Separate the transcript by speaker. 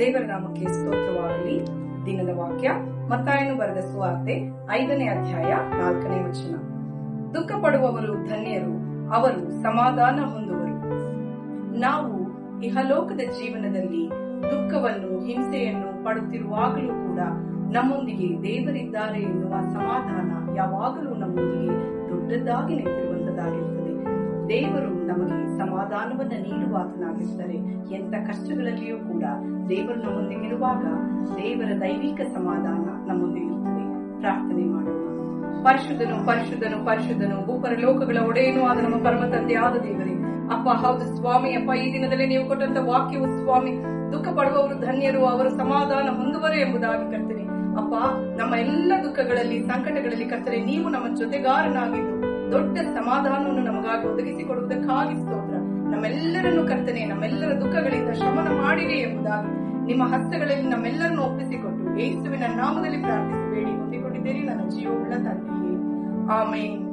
Speaker 1: ದೇವರ ನಾಮಕ್ಕೆ ಸ್ತೋತ್ರವಾಗಲಿ. ದಿನದ ವಾಕ್ಯ, ಮತ್ತಾಯನು ಬರೆದ ಸುವಾರ್ತೆ, ಐದನೇ ಅಧ್ಯಾಯ, ನಾಲ್ಕನೇ ವಚನ. ದುಃಖ ಪಡುವವರು ಧನ್ಯರು, ಅವರು ಸಮಾಧಾನ ಹೊಂದುವರು. ನಾವು ಇಹಲೋಕದ ಜೀವನದಲ್ಲಿ ದುಃಖವನ್ನು, ಹಿಂಸೆಯನ್ನು ಪಡುತ್ತಿರುವಾಗಲೂ ಕೂಡ ನಮ್ಮೊಂದಿಗೆ ದೇವರಿದ್ದಾರೆ ಎನ್ನುವ ಸಮಾಧಾನ ಯಾವಾಗಲೂ ನಮ್ಮೊಂದಿಗೆ ದೊಡ್ಡದಾಗಿ ನಿಂತಿರುವಂತದ್ದಾಗಿರುತ್ತದೆ ದೇವರು ನಮಗೆ ಸಮಾಧಾನವನ್ನು ನೀಡುವಾತನಾಗಿರ್ತಾರೆ ಎಂತ ಕಷ್ಟಗಳಲ್ಲಿಯೂ ಕೂಡ ದೇವರು ನಮ್ಮೊಂದಿಗಿರುವಾಗ ದೇವರ ದೈವಿಕ ಸಮಾಧಾನ ನಮ್ಮೊಂದಿಗಿರುತ್ತದೆ ಪ್ರಾರ್ಥನೆ ಮಾಡೋಣ. ಪರಿಶುದ್ಧನು ಪರಿಶುದ್ಧನು ಪರಿಶುದ್ಧನು, ಭೂಪರ ಲೋಕಗಳ ಒಡೆಯನು ಆದ ನಮ್ಮ ಪರಮ ತಂದೆ ಆದ ದೇವರೇ. ಅಪ್ಪ, ಹೌದು ಸ್ವಾಮಿ, ಅಪ್ಪ, ಈ ದಿನದಲ್ಲಿ ನೀವು ಕೊಟ್ಟಂತ ವಾಕ್ಯವು ಸ್ವಾಮಿ ದುಃಖ ಪಡುವವರು ಧನ್ಯರು, ಅವರು ಸಮಾಧಾನ ಹೊಂದುವರು ಎಂಬುದಾಗಿ ಕರ್ತನೆ. ಅಪ್ಪ, ನಮ್ಮ ಎಲ್ಲ ದುಃಖಗಳಲ್ಲಿ, ಸಂಕಟಗಳಲ್ಲಿ ಕರ್ತನೆ, ನೀವು ನಮ್ಮ ಜೊತೆಗಾರನಾಗಿದ್ದು ದೊಡ್ಡ ಸಮಾಧಾನವನ್ನು ನಮಗಾಗಿ ಒದಗಿಸಿಕೊಡುವುದಕ್ಕಾಗಿ ಸ್ತೋತ್ರ. ನಮ್ಮೆಲ್ಲರನ್ನು ಕರ್ತನೆ, ನಮ್ಮೆಲ್ಲರ ದುಃಖಗಳಿಂದ ಶಮನ ಮಾಡಿರಿ ಎಂಬುದಾಗಿ ನಿಮ್ಮ ಹಸ್ತಗಳಲ್ಲಿ ನಮ್ಮೆಲ್ಲರನ್ನು ಒಪ್ಪಿಸಿಕೊಟ್ಟು ಏಸುವಿನ ನಾಮದಲ್ಲಿ ಪ್ರಾರ್ಥಿಸಬೇಡಿ ಹೊಂದಿಕೊಂಡಿದ್ದೀರಿ, ನನ್ನ ಜೀವವುಳ್ಳ ತಂದೆಯೇ ಆಮೇನ್.